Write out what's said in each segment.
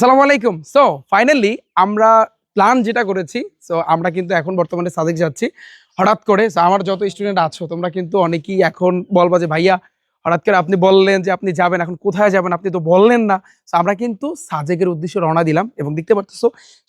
আসসালামু আলাইকুম। So finally আমরা প্ল্যান যেটা করেছি সো আমরা কিন্তু এখন বর্তমানে সাজেক যাচ্ছি। হঠাৎ করে, so আমার যত স্টুডেন্ট আছো, তোমরা কিন্তু অনেকেই এখন বলবা যে, ভাইয়া, হঠাৎ করে আপনি বললেন যে, আপনি যাবেন, এখন কোথায় যাবেন? আপনি তো বললেন না। So, আমরা কিন্তু সাজেকের উদ্দেশ্যে রওনা দিলাম এবং দেখতে পারতেছো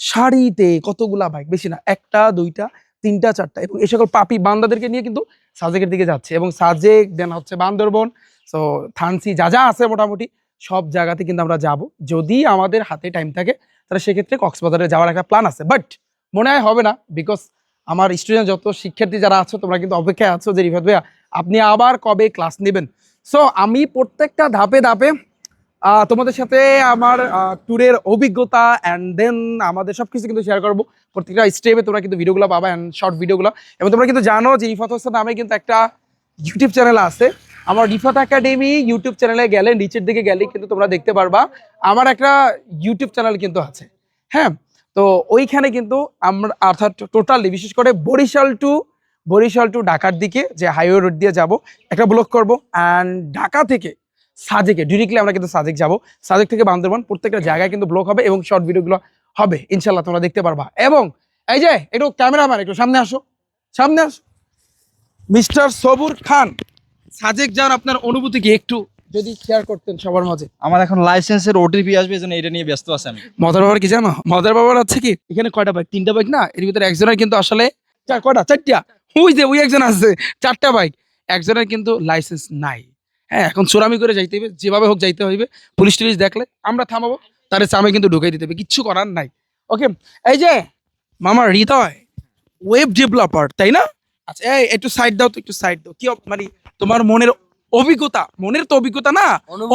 শাড়িতে কতগুলা বাইক বেশি না, একটা, দুইটা, তিনটা, চারটা এবং এই সকল পাপি বান্দাদেরকে নিয়ে কিন্তু সাজেকের দিকে যাচ্ছে এবং সাজেক দেন হচ্ছে বান্দরবন। সো থানসি যা যা আছে মোটামুটি সব জায়গাতে কিন্তু আমরা যাব। যদি আমাদের হাতে টাইম থাকে, তাহলে সেক্ষেত্রে কক্সবাজারে যাওয়ার একটা প্ল্যান আছে। বাট মনে হয় হবে না বিকজ আমার স্টুডেন্ট যত শিক্ষার্থী যারা আছো, তোমরা কিন্তু অপেক্ষায় আছো যে, রিফাত ভাইয়া, আপনি আবার কবে ক্লাস নেবেন? সো আমি প্রত্যেকটা ধাপে ধাপে তোমাদের সাথে আমার ট্যুরের অভিজ্ঞতা অ্যান্ড দেন আমাদের সব কিছু কিন্তু শেয়ার করব। প্রত্যেকটা স্টেপে তোমরা কিন্তু ভিডিওগুলো পাবা অ্যান্ড শর্ট ভিডিওগুলো এবং তোমরা কিন্তু জানো যে, রিফাত হোসেন নামে কিন্তু একটা ইউটিউব চ্যানেল আছে। আমার রিফাত একাডেমি ইউটিউব চ্যানেলে গেলে, নিচের দিকে গেলে কিন্তু তোমরা দেখতে পারবা। আমার একটা ইউটিউব চ্যানেল কিন্তু আছে হ্যাঁ? তো ওইখানে কিন্তু আমরা, অর্থাৎ টোটালি, বিশেষ করে বরিশাল টু বরিশাল টু ঢাকার দিকে যে হাইওয়ে রোড দিয়ে যাব, একটা ব্লক করব। অ্যান্ড ঢাকা থেকে সাজেকে ডিরেক্টলি আমরা কিন্তু সাজেক যাব। সাজেক থেকে বান্দরবান, প্রত্যেকটা জায়গায় কিন্তু ব্লক হবে এবং শর্ট ভিডিওগুলো হবে। ইনশাল্লাহ তোমরা দেখতে পারবা। এবং এই যে, একটু ক্যামেরাম্যান একটু সামনে আসো সামনে আসো। মিস্টার সবুর খান। সাজেক যান আপনার অনুভূতি কি একটু যদি শেয়ার করতেন সবার মাঝে। আমার এখন লাইসেন্সের ওটিপি আসবে এজন্য এটা নিয়ে ব্যস্ত আছে আমি। মজার ব্যাপার কি জানো? মজার ব্যাপার হচ্ছে কি? এখানে কয়টা বাইক তিনটা বাইক না? এর ভিতরে একজনের কিন্তু আসলে চার কয়টা? চারটা। ওই যে ওই একজন আছে? চারটা বাইক একজনের কিন্তু লাইসেন্স নাই। হ্যাঁ এখন চোরামি করে যাইতে হবে যেভাবে হোক যাইতে হইবে। পুলিশ টুলিশ দেখলে আমরা থামাবো তার চামে কিন্তু ঢুকাই দিতে হবে কিচ্ছু করার নাই। ওকে এই যে মামা হৃদয় ওয়েব ডেভেলপার তাই না? আচ্ছা এই একটু সাইড দাও তো একটু সাইড দাও। কি মানে তোমার মনের অভিজ্ঞতা মনের তো অভিজ্ঞতা না?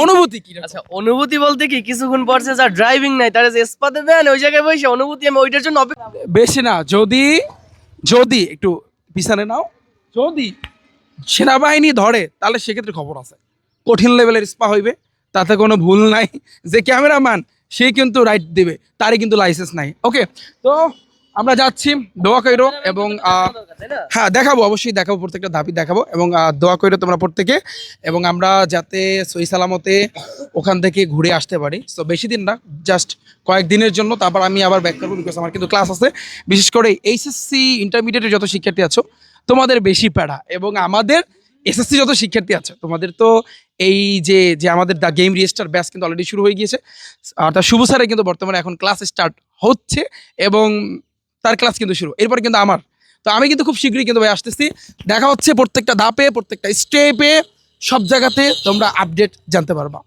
অনুভূতি কি আচ্ছা অনুভূতি বলতে কি কিছুক্ষণ পর সে যা ড্রাইভিং নাই তারা যে স্পাতে দেন ওই জায়গায় বসে অনুভূতি আমি ওইটার জন্য বেশি না যদি যদি একটু পিছনে নাও। যদি সেনাবাহিনী ধরে তাহলে সেক্ষেত্রে খবর আছে। কঠিন লেভেলের স্পা হইবে তাতে কোনো ভুল নাই। যে ক্যামেরাম্যান সে কিন্তু রাইট দেবে তারই কিন্তু লাইসেন্স নাই। ওকে তো আমরা যাচ্ছি দোয়া কইরো এবং হ্যাঁ দেখাবো অবশ্যই দেখাবো প্রত্যেকটা ধাপি দেখাবো এবং দোয়া করে তোমরা প্রত্যেকে এবং আমরা যাতে সই সালামতে ওখান থেকে ঘুরে আসতে পারি। তো বেশি দিন না জাস্ট কয়েকদিনের জন্য তারপর আমি আবার ব্যাক করব বিকজ আমার কিন্তু ক্লাস আছে। বিশেষ করে এইচএসসি ইন্টারমিডিয়েটের যত শিক্ষার্থী আছো তোমাদের বেশি প্যাড়া এবং আমাদের এসএসসি যত শিক্ষার্থী আছে তোমাদের তো এই যে যে আমাদের দ্য গেম রেজিস্টার ব্যাচ কিন্তু অলরেডি শুরু হয়ে গিয়েছে। আর তার শুভ স্যারের কিন্তু বর্তমানে এখন ক্লাস স্টার্ট হচ্ছে এবং তার ক্লাস কিন্তু শুরু, এরপর কিন্তু আমার। তো আমি কিন্তু খুব শীঘ্রই কিন্তু ভাই আসতেছি। দেখা হচ্ছে প্রত্যেকটা ধাপে, প্রত্যেকটা স্টেপে সব জায়গাতে তোমরা আপডেট জানতে পারবা।